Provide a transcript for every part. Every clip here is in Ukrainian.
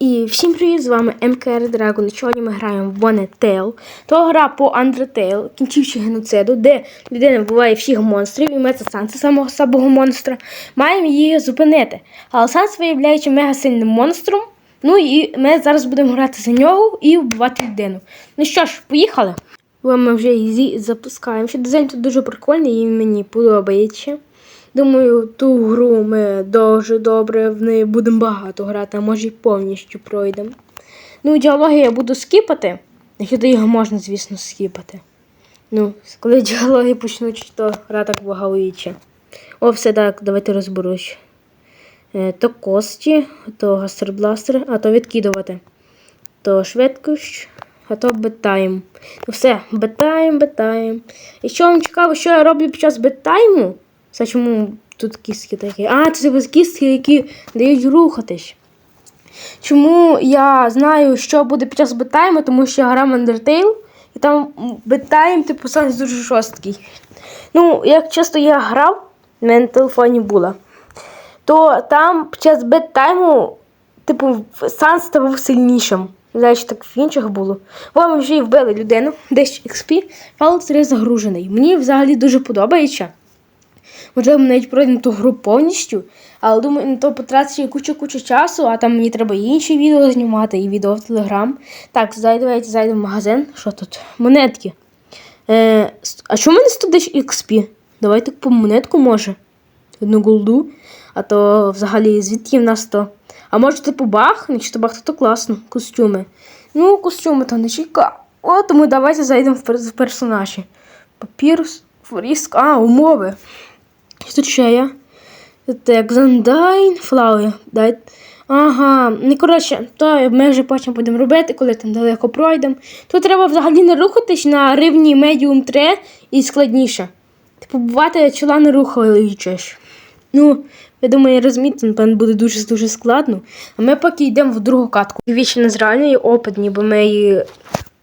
І всім привіт, з вами МКР Dragon. Сьогодні ми граємо в Bonnet Tale. То гра по Undertale, кінчивши геноциду, де людина вбиває всіх монстрів, і це Санса, самого слабого монстра. Маємо її зупинити. Але Санс виявляється мега сильним монстром. Ну і ми зараз будемо грати за нього і вбивати людину. Ну що ж, поїхали. Ми вже її запускаємо. Ще дизайн тут дуже прикольний і мені подобається. Думаю, ту гру ми дуже добре в неї будемо багато грати, а може й повністю пройдемо. Ну, діалоги я буду скіпати, якщо його можна, звісно, скіпати. Ну, коли діалоги почнуть, то гра так багаюча. О, все так, давайте розберусь. Е, то кості, то гастербластер, а то відкидувати. То швидкость, а то беттайм. Ну все, беттайм, беттайм. І що вам цікаво, що я роблю під час беттайму? Це чому тут кістки такі? А, це типу кістки, які дають рухатись. Чому я знаю, що буде під час беттайму, тому що я грав Undertale, і там беттайм, типу, сам дуже жорсткий. Ну, як часто я грав, в мене на телефоні була, то там під час беттайму, типу, Сан ставав сильнішим. Не так в інших було. Ми вже і вбили людину, десь XP, файл 3 загружений. Мені взагалі дуже подобається. Можливо, ми навіть пройдемо ту гру повністю, але думаю, на то потратиться кучу-кучу часу, а там мені треба інші відео знімати, і відео в Телеграм. Так, давайте зайдемо в магазин. Що тут? Монетки. Е, а чому мене 110 XP? Давайте по монетку може. Одну голду. А то взагалі звідки в нас то? А може типу баг? Якщо баг, то, класно. Костюми. Ну, костюми то не чека. О, тому давайте зайдемо в, пер- в персонажі. Папірус, форіск. А, умови. Що тут ще є? Так, Зандайн. Дай. Ага, ну коротше, то ми вже потім будемо робити, коли там далеко пройдемо. Тут треба взагалі не рухатись на рівні медіум 3 і складніше. Типу, бувати чола не рухаючись. Ну, я думаю, розумієте, напевно, буде дуже дуже складно. А ми поки йдемо в другу катку. Вічно з реальної опит, ніби ми її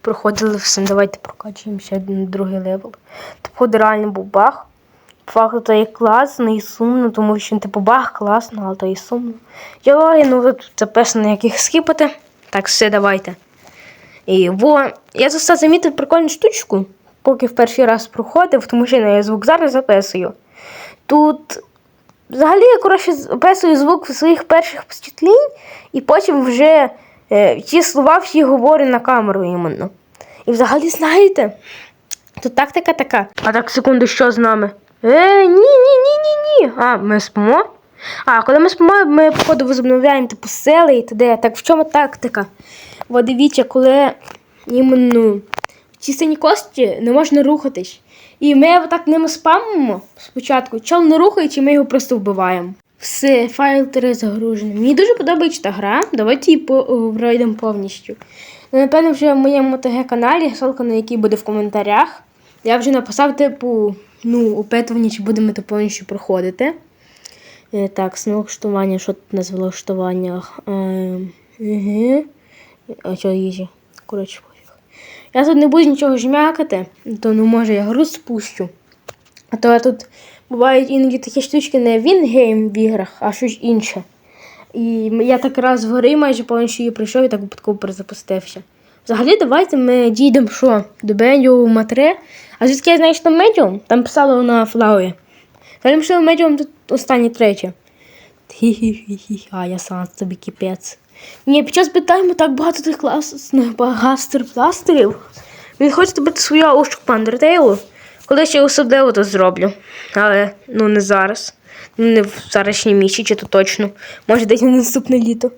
проходили все. Давайте прокачуємося на другий левел. Типу, реально був баг. По факту то є класно і сумно, тому що типу баг класно, але то і сумно. Діалоги, ну тут записано, яких скіпати. Так, все, давайте. І бо я застав замітив прикольну штучку, поки в перший раз проходив, тому що я звук зараз записую. Тут взагалі я коротше записую звук своїх перших впечатлень, і потім вже е, ті слова всі говорю на камеру іменно. І взагалі знаєте, тут тактика така. А так, секунду, що з нами? Е, ні, ні, ні, ні, ні. А, ми спимо? А, коли ми спимо, ми, походу, возобновляємо типу сили і т.д. Так в чому тактика? Бо дивіться, коли іменно ці сині кості не можна рухатись. І ми отак ними спамимо спочатку. Чел не рухається, і ми його просто вбиваємо. Все, файл 3 загружений. Мені дуже подобається та гра. Давайте її пройдемо повністю. Ну, Напевно, вже в моєму ТГ-каналі, ссылка на який буде в коментарях. Я вже написав, типу, ну, опитування, чи будемо це повністю проходити. Е, так, налаштування, що тут на налаштуваннях? Е, угу. А що їжі? Коротше, пофіг. Я тут не буду нічого жмякати, то ну може я гру спущу. А то тут бувають іноді такі штучки не він-гейм в іграх, а щось інше. І я так раз в майже повністю її пройшов і так випадково перезапустився. Взагалі, давайте ми дійдемо що? До медіума 3. А звідки я знаю, що там медіум? Там писало на флауі. Взагалі, що медіум тут останнє третє. А я сам тобі кипець. Ні, під час битайму так багато тих класних гастер-пластерів. Він хоче бути своя ушку по Undertale. Коли ще особливо то зроблю. Але ну не зараз. Ну, Не в зарашній місяці, то точно. Може, десь на наступне літо.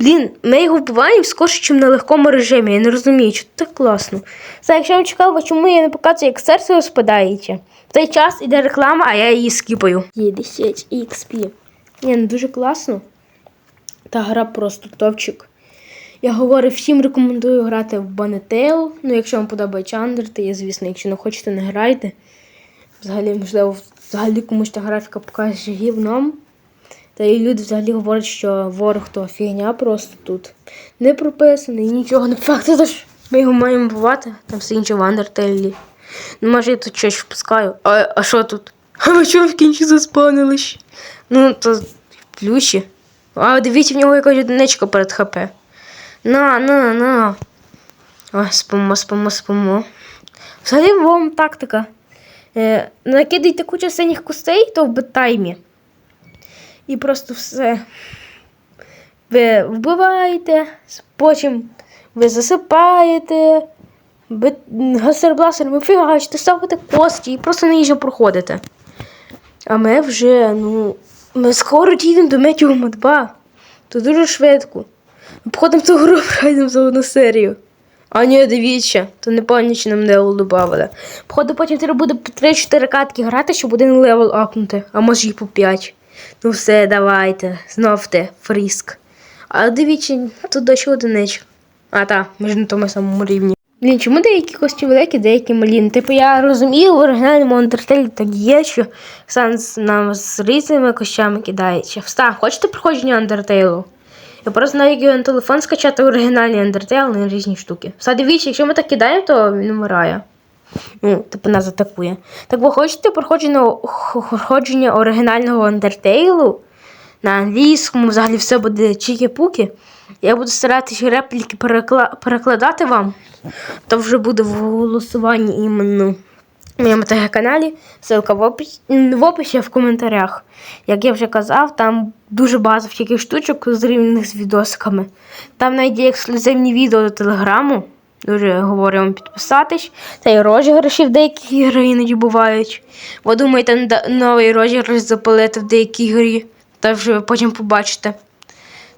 Блін, ми його вбиваємо скорше, ніж на легкому режимі. Я не розумію, що так класно. Це, якщо вам цікаво, чому я не показую, як серце розпадається. В той час іде реклама, а я її скіпаю. Є 10 XP. Ні, ну дуже класно. Та гра просто топчик. Я говорю, всім рекомендую грати в Bonetale. Ну, якщо вам подобається Undertale, звісно, якщо не хочете, не грайте. Взагалі, можливо, взагалі комусь та графіка покаже гівном. Та і люди взагалі говорять, що ворог то фігня просто тут не прописаний, нічого не факт. Тож ми його маємо бувати, там все інше в Undertale. Ну, може, я тут щось впускаю. А, а що тут? А ви чого в кінці заспавнили ще? Ну, то плюші. А дивіться, в нього якась одиничка перед ХП. На, на, на. Ой, спимо, спимо, спимо. Взагалі вам тактика. Е, накидайте кучу синіх костей, то в беттаймі. І просто все. Ви вбиваєте, потім ви засипаєте, гасербласерами фігачите, ставите кості і просто їжу проходите. А ми вже, ну, ми скоро дійдемо до Метіума 2. То дуже швидко. Ми походимо цю гру пройдемо за одну серію. А ні, дивіться, то не пам'ятаю, нам левел додавали. Походу, потім треба буде по 3-4 катки грати, щоб один левел апнути, а може і по 5. Ну все, давайте, знов фріск. А дивіться, тут дощ одиничок. А, так, ми ж на тому самому рівні. Блін, чому деякі кості великі, деякі малі? Ну, Типу, я розумію, в оригінальному Undertale так є, що Санс нам з різними кощами кидається. Встав, хочете проходження Undertale? Я просто навіть на телефон скачати оригінальний Undertale на різні штуки. Все, дивіться, якщо ми так кидаємо, то він вмирає. Ну, типу нас атакує. Так ви хочете проходження, оригінального Undertale? На англійському взагалі все буде чікі-пуки. Я буду старатися репліки перекла... перекладати вам. То вже буде в голосуванні іменно в моєму каналі. Ссылка в описі, в описі в коментарях. Як я вже казав, там дуже багато всяких штучок зрівняних з відосиками. Там навіть ексклюзивні відео до телеграму. Дуже говорю вам підписатись. Та й розіграші в деяких ігри іноді бувають. Ви думаєте, новий розіграш запалити в деякій грі, та вже ви потім побачите.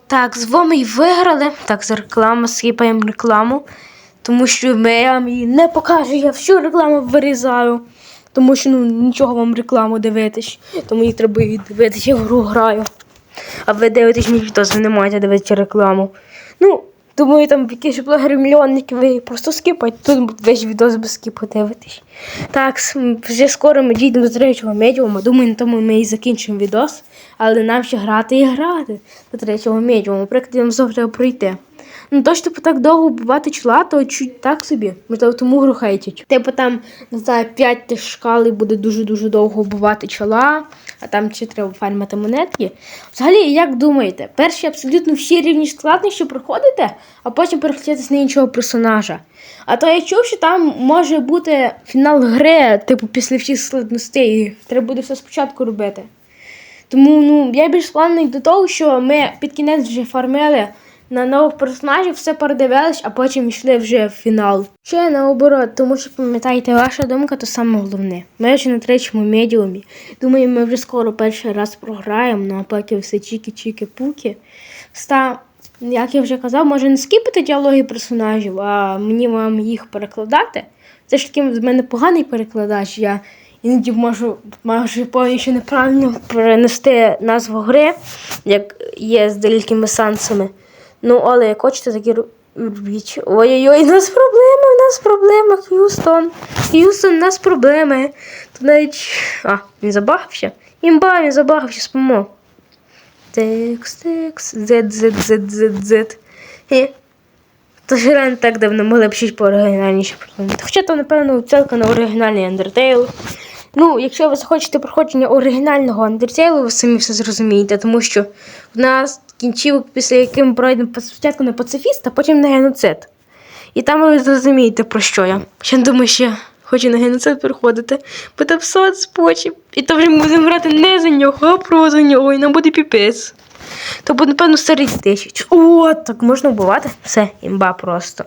Так, з вами й виграли. Так, за рекламу скіпаємо рекламу. Тому що я вам її не покажу, я всю рекламу вирізаю. Тому що ну, нічого вам рекламу дивитись. Тому їй треба її дивитись, я в гру граю. А ви дивитесь мій відос, ви не маєте дивитися рекламу. Ну, думаю, там якісь блогери мільйонники, ви просто скипать, тут весь відос без скіпу дивитись. Так, вже скоро ми дійдемо до третього медіуму. Думаю, на тому ми і закінчимо відос. Але нам ще грати і грати до третього медіуму. Прикладемо завтра пройти. Ну то, що типу, так довго вбивати чола, то чуть так собі. Можливо, тому гру. Типу там, не знаю, 5 тих шкал буде дуже-дуже довго вбивати чола, а там ще треба фармити монетки. Взагалі, як думаєте, перші абсолютно всі рівні складнощі проходите, а потім переключаєтесь на іншого персонажа. А то я чув, що там може бути фінал гри, типу, після всіх складностей. Треба буде все спочатку робити. Тому ну, я більш склонний до того, що ми під кінець вже фармили на нових персонажів все передивились, а потім йшли вже в фінал. Ще наоборот, тому що пам'ятаєте, ваша думка то саме головне. Ми вже на третьому медіумі. Думаю, ми вже скоро перший раз програємо, ну а поки все чіки-чіки-пуки. Ста, як я вже казав, може не скіпати діалоги персонажів, а мені вам їх перекладати. Це ж таки з мене поганий перекладач. Я іноді можу майже повністю неправильно перенести назву гри, як є з деякими сансами. Ну, але як хочете, такі робіть. Ой-ой-ой, у нас проблеми, у нас проблеми, Х'юстон. Х'юстон, у нас проблеми. Тут навіть. А, він забагався? Імба, він забагався, спимо. Текс, текс, зет, зет, зет, зет, зет. Е. То ж реально так давно могли б щось по оригінальніше придумати. Хоча то, напевно, цілка на оригінальний Undertale. Ну, якщо ви захочете проходження оригінального Undertale, ви самі все зрозумієте, тому що в нас кінцівок, після яким ми пройдемо спочатку на пацифіст, а потім на геноцид. І там ви зрозумієте, про що я. Ще думаю, що хочу на геноцид переходити, бо там соцпочіп. І то вже ми будемо грати не за нього, а про за нього, і нам буде піпець. То буде, напевно, старий тисяч. О, так можна вбивати. Все, імба просто.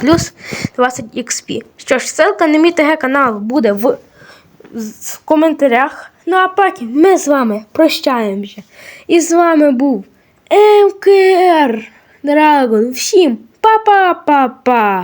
Плюс 20 XP. Що ж, ссылка на мій ТГ канал буде в в коментарях. Ну а поки ми з вами прощаємося. І з вами був МКР Драгон. Всім па-па-па-па!